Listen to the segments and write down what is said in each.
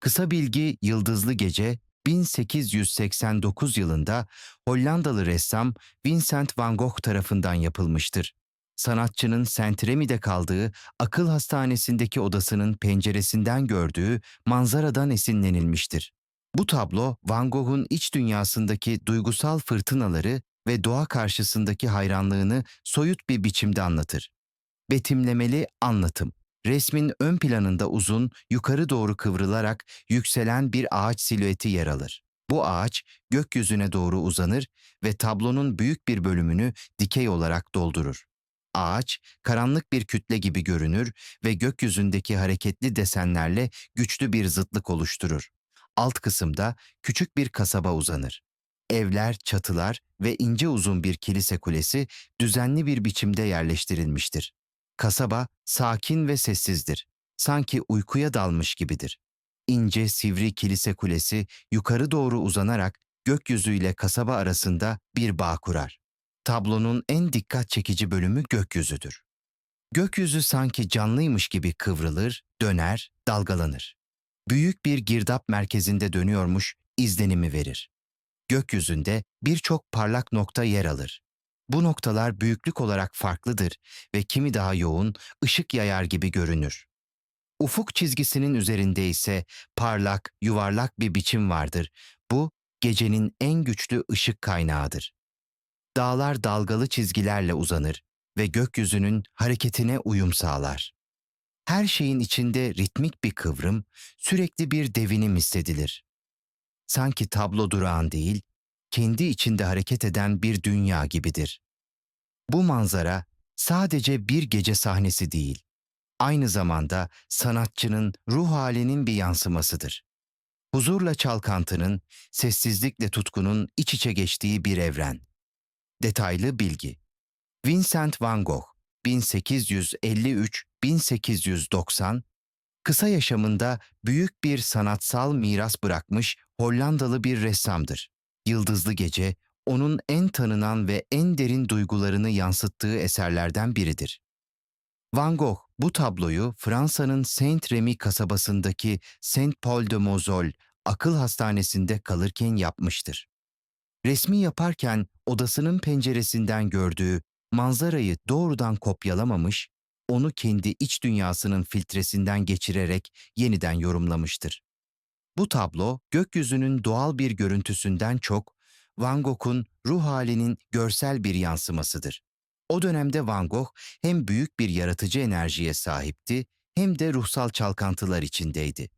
Kısa bilgi Yıldızlı Gece 1889 yılında Hollandalı ressam Vincent van Gogh tarafından yapılmıştır. Sanatçının Saint Remy'de kaldığı akıl hastanesindeki odasının penceresinden gördüğü manzaradan esinlenilmiştir. Bu tablo Van Gogh'un iç dünyasındaki duygusal fırtınaları ve doğa karşısındaki hayranlığını soyut bir biçimde anlatır. Betimlemeli anlatım. Resmin ön planında uzun, yukarı doğru kıvrılarak yükselen bir ağaç silüeti yer alır. Bu ağaç gökyüzüne doğru uzanır ve tablonun büyük bir bölümünü dikey olarak doldurur. Ağaç, karanlık bir kütle gibi görünür ve gökyüzündeki hareketli desenlerle güçlü bir zıtlık oluşturur. Alt kısımda küçük bir kasaba uzanır. Evler, çatılar ve ince uzun bir kilise kulesi düzenli bir biçimde yerleştirilmiştir. Kasaba sakin ve sessizdir. Sanki uykuya dalmış gibidir. İnce sivri kilise kulesi yukarı doğru uzanarak gökyüzüyle kasaba arasında bir bağ kurar. Tablonun en dikkat çekici bölümü gökyüzüdür. Gökyüzü sanki canlıymış gibi kıvrılır, döner, dalgalanır. Büyük bir girdap merkezinde dönüyormuş izlenimi verir. Gökyüzünde birçok parlak nokta yer alır. Bu noktalar büyüklük olarak farklıdır ve kimi daha yoğun, ışık yayar gibi görünür. Ufuk çizgisinin üzerinde ise parlak, yuvarlak bir biçim vardır. Bu, gecenin en güçlü ışık kaynağıdır. Dağlar dalgalı çizgilerle uzanır ve gökyüzünün hareketine uyum sağlar. Her şeyin içinde ritmik bir kıvrım, sürekli bir devinim hissedilir. Sanki tablo durağan değil, kendi içinde hareket eden bir dünya gibidir. Bu manzara sadece bir gece sahnesi değil, aynı zamanda sanatçının ruh halinin bir yansımasıdır. Huzurla çalkantının, sessizlikle tutkunun iç içe geçtiği bir evren. Detaylı bilgi Vincent van Gogh 1853-1890 kısa yaşamında büyük bir sanatsal miras bırakmış Hollandalı bir ressamdır. Yıldızlı Gece, onun en tanınan ve en derin duygularını yansıttığı eserlerden biridir. Van Gogh bu tabloyu Fransa'nın Saint-Rémy kasabasındaki Saint Paul de Mosol akıl hastanesinde kalırken yapmıştır. Resmi yaparken odasının penceresinden gördüğü manzarayı doğrudan kopyalamamış, onu kendi iç dünyasının filtresinden geçirerek yeniden yorumlamıştır. Bu tablo gökyüzünün doğal bir görüntüsünden çok Van Gogh'un ruh halinin görsel bir yansımasıdır. O dönemde Van Gogh hem büyük bir yaratıcı enerjiye sahipti hem de ruhsal çalkantılar içindeydi.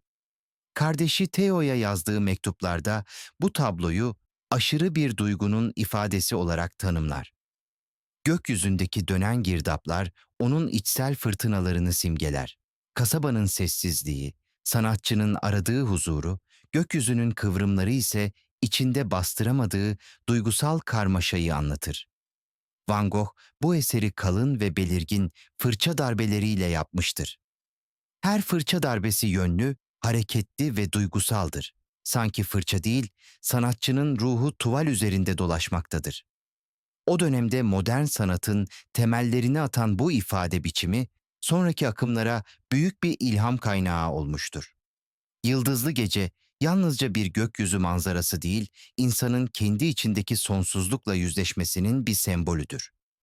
Kardeşi Theo'ya yazdığı mektuplarda bu tabloyu aşırı bir duygunun ifadesi olarak tanımlar. Gökyüzündeki dönen girdaplar onun içsel fırtınalarını simgeler. Kasabanın sessizliği, sanatçının aradığı huzuru, gökyüzünün kıvrımları ise içinde bastıramadığı duygusal karmaşayı anlatır. Van Gogh bu eseri kalın ve belirgin fırça darbeleriyle yapmıştır. Her fırça darbesi yönlü, hareketli ve duygusaldır. Sanki fırça değil, sanatçının ruhu tuval üzerinde dolaşmaktadır. O dönemde modern sanatın temellerini atan bu ifade biçimi, sonraki akımlara büyük bir ilham kaynağı olmuştur. Yıldızlı Gece yalnızca bir gökyüzü manzarası değil, insanın kendi içindeki sonsuzlukla yüzleşmesinin bir sembolüdür.